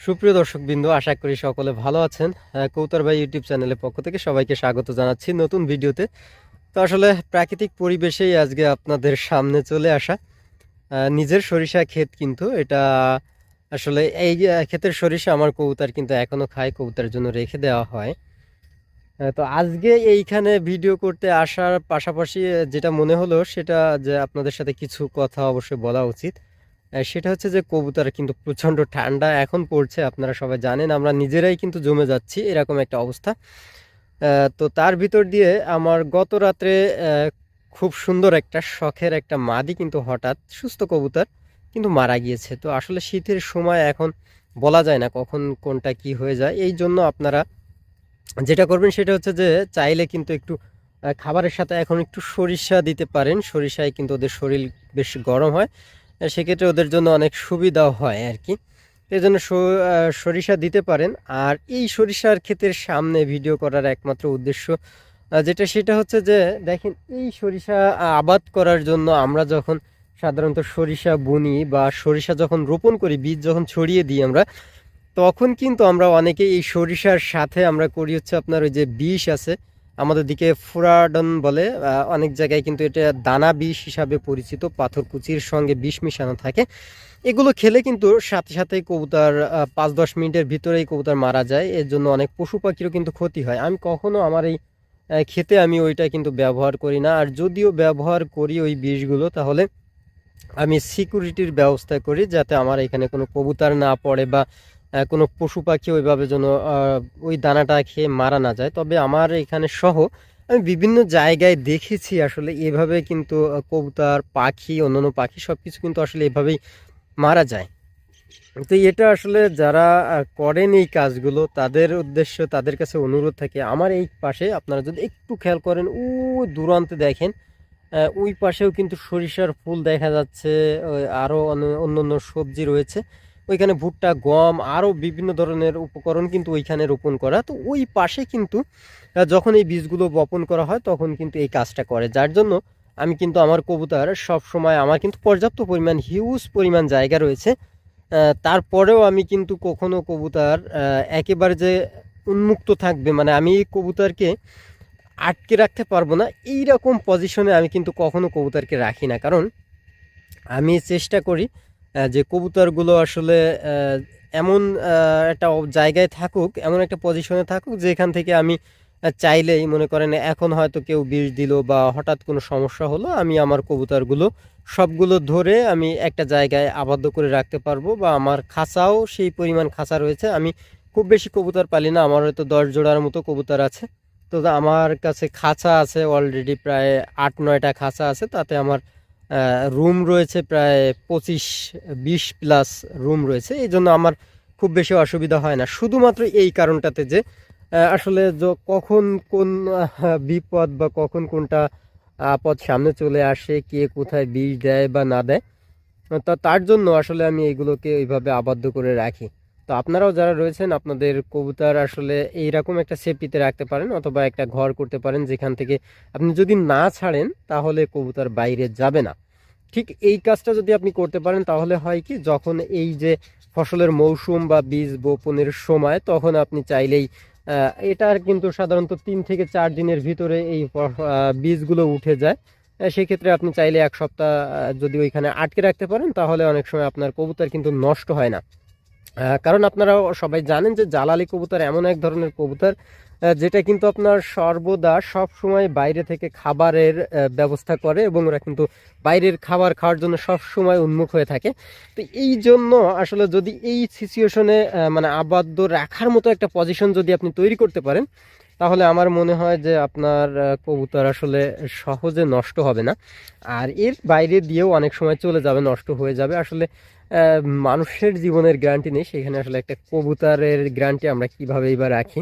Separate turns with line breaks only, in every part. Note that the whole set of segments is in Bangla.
সুপ্রিয় দর্শক বিন্দু আশা করি সকলে ভালো আছেন। কৌতার ভাই ইউটিউব চ্যানেলের পক্ষ থেকে সবাইকে স্বাগত জানাচ্ছি নতুন ভিডিওতে। তো আসলে প্রাকৃতিক পরিবেশেই আজকে আপনাদের সামনে চলে আসা নিজের সরিষা ক্ষেত কিন্তু এটা আসলে এই ক্ষেতের সরিষা আমার কবুতর কিন্তু এখনও খায় কবুতরের জন্য রেখে দেওয়া হয়। তো আজকে এইখানে ভিডিও করতে আসার পাশাপাশি যেটা মনে হলো সেটা যে আপনাদের সাথে কিছু কথা অবশ্যই বলা উচিত। সেটা হচ্ছে যে কবুতর কিন্তু প্রচণ্ড ঠান্ডা, এখন পড়ছে, আপনারা সবাই জানেন, আমরা নিজেরাই কিন্তু জমে যাচ্ছি, এরকম একটা অবস্থা। তো তার ভিতর দিয়ে আমার গত রাত্রে খুব সুন্দর একটা শখের একটা মাদি কিন্তু হঠাৎ সুস্থ কবুতর কিন্তু মারা গিয়েছে। তো আসলে শীতের সময় এখন বলা যায় না কখন কোনটা কি হয়ে যায়, এই জন্য আপনারা যেটা করবেন সেটা হচ্ছে যে চাইলে কিন্তু একটু খাবারের সাথে এখন একটু সরিষা দিতে পারেন। সরিষায় কিন্তু ওদের শরীর বেশ গরম হয়। সেক্ষেত্রে ওদের জন্য অনেক সুবিধাও হয় আর কি। এই জন্য সরিষা দিতে পারেন। আর এই সরিষার ক্ষেতের সামনে ভিডিও করার একমাত্র উদ্দেশ্য যেটা সেটা হচ্ছে যে, দেখেন এই সরিষা আবাদ করার জন্য আমরা যখন সাধারণত সরিষা বুনি বা সরিষা যখন রোপণ করি, বীজ যখন ছড়িয়ে দিই আমরা, তখন কিন্তু আমরা অনেকে এই সরিষার সাথে আমরা করি হচ্ছে আপনার ওই যে বিষ আছে আমাদের দিকে ফুরাডন বলে অনেক জায়গায় কিন্তু এটা দানা বিষ হিসাবে পরিচিত পাথরকুচির সঙ্গে বিষ মিশানো থাকে। এগুলো খেলে কিন্তু সাথে সাথে কবুতর পাঁচ দশ মিনিটের ভিতরেই কবুতর মারা যায়। এর জন্য অনেক পশু পাখিরও কিন্তু ক্ষতি হয়। আমি কখনো আমার এই খেতে আমি ওইটা কিন্তু ব্যবহার করি না। আর যদিও ব্যবহার করি ওই বিষগুলো, তাহলে আমি সিকিউরিটির ব্যবস্থা করি যাতে আমার এখানে কোনো কবুতর না পড়ে বা কোনো পশু পাখি ওইভাবে যেন ওই দানাটা খেয়ে মারা না যায়। তবে আমার এখানে সহ আমি বিভিন্ন জায়গায় দেখেছি আসলে এভাবে কিন্তু কবুতর, পাখি, অন্যান্য পাখি সব কিছু কিন্তু আসলে এভাবেই মারা যায়। তো এটা আসলে যারা করেন এই কাজগুলো, তাদের উদ্দেশ্য, তাদের কাছে অনুরোধ থাকে। আমার এই পাশে আপনারা যদি একটু খেয়াল করেন ও দূরান্তে দেখেন ওই পাশেও কিন্তু সরিষার ফুল দেখা যাচ্ছে আরও অন্য অন্য সবজি রয়েছে। ওইখানে ভুট্টা, গম আরও বিভিন্ন ধরনের উপকরণ কিন্তু ওইখানে রোপণ করা। তো ওই পাশে কিন্তু যখন এই বীজগুলো বপন করা হয়, তখন কিন্তু এই কাজটা করে। যার জন্য আমি কিন্তু আমার কবুতর সব সময় আমার কিন্তু পর্যাপ্ত পরিমাণ হিউজ পরিমাণ জায়গা রয়েছে। তারপরেও আমি কিন্তু কখনো কবুতর একেবারে যে উন্মুক্ত থাকবে মানে আমি এই কবুতরকে আটকে রাখতে পারব না এই রকম পজিশনে আমি কিন্তু কখনো কবুতরকে রাখি না। কারণ আমি চেষ্টা করি যে কবুতরগুলো আসলে এমন একটা জায়গায় থাকুক, এমন একটা পজিশনে থাকুক, যেখান থেকে আমি চাইলেই মনে করেন, এখন হয়তো কেউ বিষ দিল বা হঠাৎ কোনো সমস্যা হলো, আমি আমার কবুতরগুলো সবগুলো ধরে আমি একটা জায়গায় আবদ্ধ করে রাখতে পারব বা আমার খাঁচাও সেই পরিমাণ খাঁচা রয়েছে, আমি খুব বেশি কবুতর পালি না, আমার হয়তো দশ জোড়ার মতো কবুতর আছে। তো আমার কাছে খাঁচা আছে অলরেডি প্রায় আট নয়টা খাঁচা আছে, তাতে আমার রুম রয়েছে প্রায় পঁচিশ, বিশ প্লাস রুম রয়েছে। এই জন্য আমার খুব বেশি অসুবিধা হয় না। শুধুমাত্র এই কারণটাতে যে আসলে কখন কোন বিপদ বা কখন কোনটা আপদ সামনে চলে আসে, কে কোথায় বিষ দেয় বা না দেয়, তা, তার জন্য আসলে আমি এইগুলোকে ওইভাবে আবদ্ধ করে রাখি। তো আপনারাও যারা রয়েছেন, আপনাদের কবুতর আসলে এইরকম একটা সেফটিতে রাখতে পারেন অথবা একটা ঘর করতে পারেন যেখান থেকে আপনি যদি না ছাড়েন, তাহলে কবুতর বাইরে যাবে না। ঠিক এই কাজটা যদি আপনি করতে পারেন, তাহলে হয় কি, যখন এই যে ফসলের মৌসুম বা বীজ বপনের সময়, তখন আপনি চাইলেই এটার কিন্তু সাধারণত তিন থেকে চার দিনের ভিতরে এই বীজগুলো উঠে যায়। সেক্ষেত্রে আপনি চাইলে এক সপ্তাহ যদি ওইখানে আটকে রাখতে পারেন, তাহলে অনেক সময় আপনার কবুতর কিন্তু নষ্ট হয় না। কারণ আপনারা সবাই জানেন যে জালালি কবুতর এমন এক ধরনের কবুতর যেটা কিন্তু আপনার সর্বদা সব সময় বাইরে থেকে খাবারের ব্যবস্থা করে এবং ওরা কিন্তু বাইরের খাবার খাওয়ার জন্য সব সময় উন্মুখ হয়ে থাকে। তো এই জন্য আসলে যদি এই সিচুয়েশনে মানে আবদ্ধ রাখার মতো একটা পজিশন যদি আপনি তৈরি করতে পারেন, তাহলে আমার মনে হয় যে আপনার কবুতর আসলে সহজে নষ্ট হবে না। আর এর বাইরে দিয়েও অনেক সময় চলে যাবে, নষ্ট হয়ে যাবে। আসলে মানুষের জীবনের গ্যারান্টি নেই। সেখানে আসলে একটা কবুতরের গ্যারান্টি আমরা কীভাবে এবার রাখি।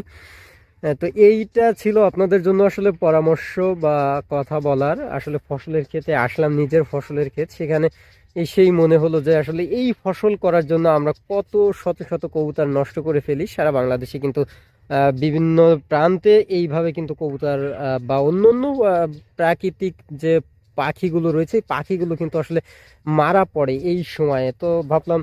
তো এইটা ছিল আপনাদের জন্য আসলে পরামর্শ বা কথা বলার। আসলে ফসলের ক্ষেতে আসলাম, নিজের ফসলের ক্ষেত। সেখানে এসেই মনে হলো যে আসলে এই ফসল করার জন্য আমরা কত শত শত কবুতর নষ্ট করে ফেলি। সারা বাংলাদেশে কিন্তু বিভিন্ন প্রান্তে এইভাবে কিন্তু কবুতর বা অন্য অন্য প্রাকৃতিক যে পাখিগুলো রয়েছে পাখিগুলো কিন্তু আসলে মারা পড়ে এই সময়ে। তো ভাবলাম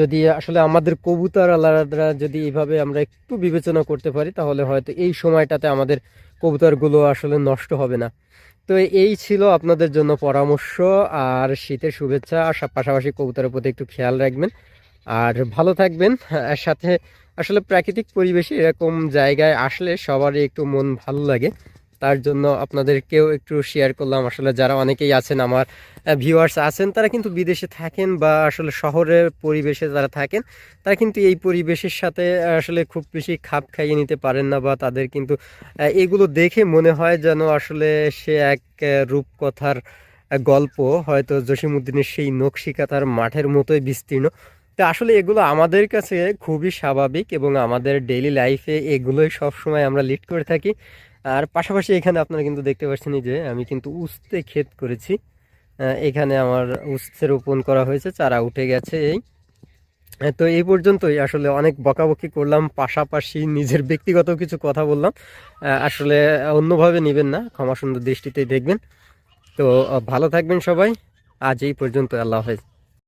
যদি আসলে আমাদের কবুতর আলাদা যদি এইভাবে আমরা একটু বিবেচনা করতে পারি, তাহলে হয়তো এই সময়টাতে আমাদের কবুতরগুলো আসলে নষ্ট হবে না। তো এই ছিল আপনাদের জন্য পরামর্শ, আর শীতের শুভেচ্ছা, আর পাশাপাশি কবুতরের প্রতি একটু খেয়াল রাখবেন। আর ভালো থাকবেন সাথে আসলে প্রাকৃতিক পরিবেশে এরকম জায়গায় আসলে সবারই একটু মন ভালো লাগে। তার জন্য আপনাদেরকেও একটু শেয়ার করলাম। আসলে যারা অনেকেই আছেন, আমার ভিউয়ার্স আছেন, তারা কিন্তু বিদেশে থাকেন বা আসলে শহরের পরিবেশে যারা থাকেন, তারা কিন্তু এই পরিবেশের সাথে আসলে খুব বেশি খাপ খাইয়ে নিতে পারেন না বা তাদের কিন্তু এগুলো দেখে মনে হয় যেন আসলে সে এক রূপকথার গল্প। হয়তো জসিমুদ্দিনের সেই নকশিকাতার মাঠের মতোই বিস্তীর্ণ। তো আসলে এগুলো আমাদের কাছে খুবই স্বাভাবিক এবং আমাদের ডেইলি লাইফে এগুলোই সবসময় আমরা লিড করে থাকি। আর পাশাপাশি এখানে আপনারা কিন্তু দেখতে পাচ্ছেন যে আমি কিন্তু উস্তে ক্ষেত করেছি। এখানে আমার উস্তে রোপণ করা হয়েছে, চারা উঠে গেছে এই। তো এই পর্যন্তই আসলে অনেক বকাবকি করলাম, পাশাপাশি নিজের ব্যক্তিগত কিছু কথা বললাম। আসলে অন্যভাবে নেবেন না ক্ষমা সুন্দর দৃষ্টিতেই দেখবেন। তো ভালো থাকবেন সবাই। আজ এই পর্যন্ত আল্লাহ হাফেজ।